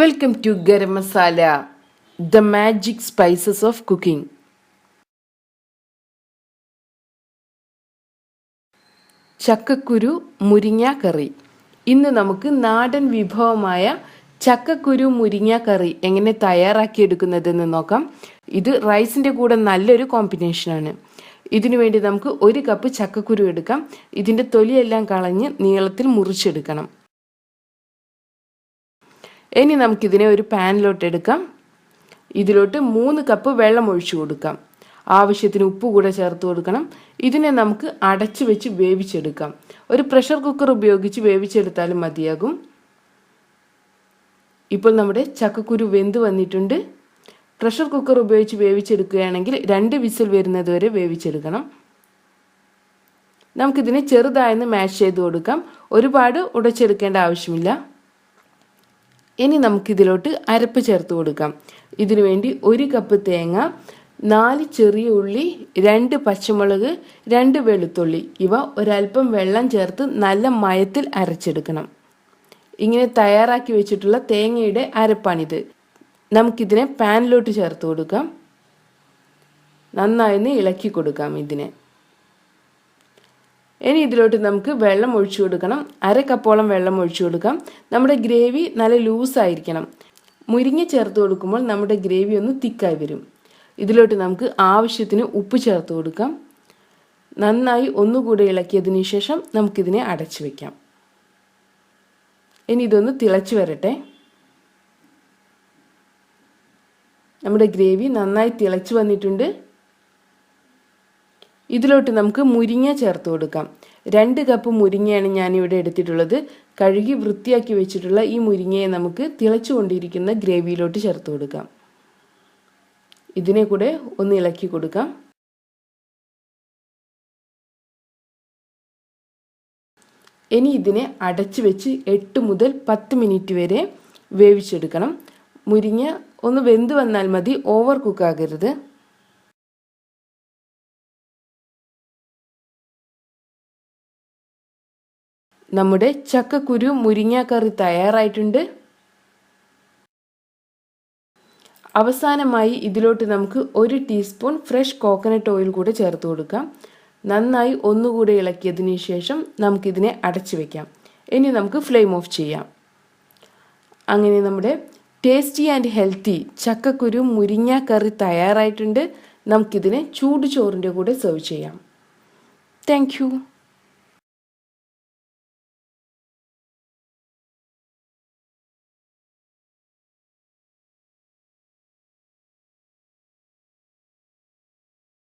Welcome to garam masala the magic spices of cooking ചക്കക്കുരു മുരിങ്ങ കറി. ഇന്ന് നമുക്ക് നാടൻ വിഭവമായ ചക്കക്കുരു മുരിങ്ങ കറി എങ്ങനെ തയ്യാറാക്കിയെടുക്കുന്നതെന്ന് നോക്കാം. ഇത് റൈസിന്റെ കൂടെ നല്ലൊരു കോമ്പിനേഷനാണ് ഇതിനു വേണ്ടി നമുക്ക് ഒരു കപ്പ് ചക്കക്കുരു എടുക്കാം. ഇതിന്റെ തൊലിയെല്ലാം കളഞ്ഞ് നീളത്തിൽ മുറിച്ചെടുക്കണം. ഇനി നമുക്കിതിനെ ഒരു പാനിലോട്ട് എടുക്കാം. ഇതിലോട്ട് മൂന്ന് കപ്പ് വെള്ളം ഒഴിച്ചു കൊടുക്കാം. ആവശ്യത്തിന് ഉപ്പ് കൂടെ ചേർത്ത് കൊടുക്കണം. ഇതിനെ നമുക്ക് അടച്ചു വെച്ച് വേവിച്ചെടുക്കാം. ഒരു പ്രഷർ കുക്കർ ഉപയോഗിച്ച് വേവിച്ചെടുത്താലും മതിയാകും. ഇപ്പോൾ നമ്മുടെ ചക്കക്കുരു വെന്ത് വന്നിട്ടുണ്ട്. പ്രഷർ കുക്കർ ഉപയോഗിച്ച് വേവിച്ചെടുക്കുകയാണെങ്കിൽ രണ്ട് വിസിൽ വരുന്നത് വരെ വേവിച്ചെടുക്കണം. നമുക്കിതിനെ ചെറുതായെന്ന് മാഷ് ചെയ്ത് കൊടുക്കാം. ഒരുപാട് ഉടച്ചെടുക്കേണ്ട ആവശ്യമില്ല. ഇനി നമുക്കിതിലോട്ട് അരപ്പ് ചേർത്ത് കൊടുക്കാം. ഇതിനു വേണ്ടി ഒരു കപ്പ് തേങ്ങ നാല് ചെറിയ ഉള്ളി രണ്ട് പച്ചമുളക് രണ്ട് വെളുത്തുള്ളി. ഇവ ഒരല്പം വെള്ളം ചേർത്ത് നല്ല മയത്തിൽ അരച്ചെടുക്കണം. ഇങ്ങനെ തയ്യാറാക്കി വെച്ചിട്ടുള്ള തേങ്ങയുടെ അരപ്പാണിത്. നമുക്കിതിനെ പാനിലോട്ട് ചേർത്ത് കൊടുക്കാം. നന്നായി ഇളക്കി കൊടുക്കാം ഇതിനെ. ഇനി ഇതിലോട്ട് നമുക്ക് വെള്ളം ഒഴിച്ചു കൊടുക്കണം. അര കപ്പോളം വെള്ളം ഒഴിച്ചു കൊടുക്കാം. നമ്മുടെ ഗ്രേവി നല്ല ലൂസായിരിക്കണം മുരിങ്ങ ചേർത്ത് കൊടുക്കുമ്പോൾ നമ്മുടെ ഗ്രേവി ഒന്ന് തിക്കായി വരും. ഇതിലോട്ട് നമുക്ക് ആവശ്യത്തിന് ഉപ്പ് ചേർത്ത് കൊടുക്കാം. നന്നായി ഒന്നുകൂടെ ഇളക്കിയതിന് ശേഷം നമുക്കിതിനെ അടച്ചു വയ്ക്കാം ഇനി ഇതൊന്ന് തിളച്ച് വരട്ടെ. നമ്മുടെ ഗ്രേവി നന്നായി തിളച്ച് വന്നിട്ടുണ്ട്. ഇതിലോട്ട് നമുക്ക് മുരിങ്ങ ചേർത്ത് കൊടുക്കാം. രണ്ട് കപ്പ് മുരിങ്ങയാണ് ഞാനിവിടെ എടുത്തിട്ടുള്ളത്. കഴുകി വൃത്തിയാക്കി വെച്ചിട്ടുള്ള ഈ മുരിങ്ങയെ നമുക്ക് തിളച്ചുകൊണ്ടിരിക്കുന്ന ഗ്രേവിയിലോട്ട് ചേർത്ത് കൊടുക്കാം. ഇതിനെ കൂടെ ഒന്ന് ഇളക്കി കൊടുക്കാം. ഇനി ഇതിനെ അടച്ചു വെച്ച് എട്ട് മുതൽ പത്ത് മിനിറ്റ് വരെ വേവിച്ചെടുക്കണം. മുരിങ്ങ ഒന്ന് വെന്ത് വന്നാൽ മതി ഓവർ കുക്കാകരുത് നമ്മുടെ ചക്കക്കുരു മുരിങ്ങ കറി തയ്യാറായിട്ടുണ്ട്. അവസാനമായി ഇതിലോട്ട് നമുക്ക് ഒരു ടീസ്പൂൺ ഫ്രഷ് കോക്കനട്ട് ഓയിൽ കൂടെ ചേർത്ത് കൊടുക്കാം. നന്നായി ഒന്നുകൂടെ ഇളക്കിയതിന് ശേഷം നമുക്കിതിനെ അടച്ചു വെക്കാം. ഇനി നമുക്ക് ഫ്ലെയിം ഓഫ് ചെയ്യാം. അങ്ങനെ നമ്മുടെ ടേസ്റ്റി ആൻഡ് ഹെൽത്തി ചക്കക്കുരു മുരിങ്ങ കറി തയ്യാറായിട്ടുണ്ട്. നമുക്കിതിനെ ചൂട് ചോറിന്റെ കൂടെ സെർവ് ചെയ്യാം. താങ്ക്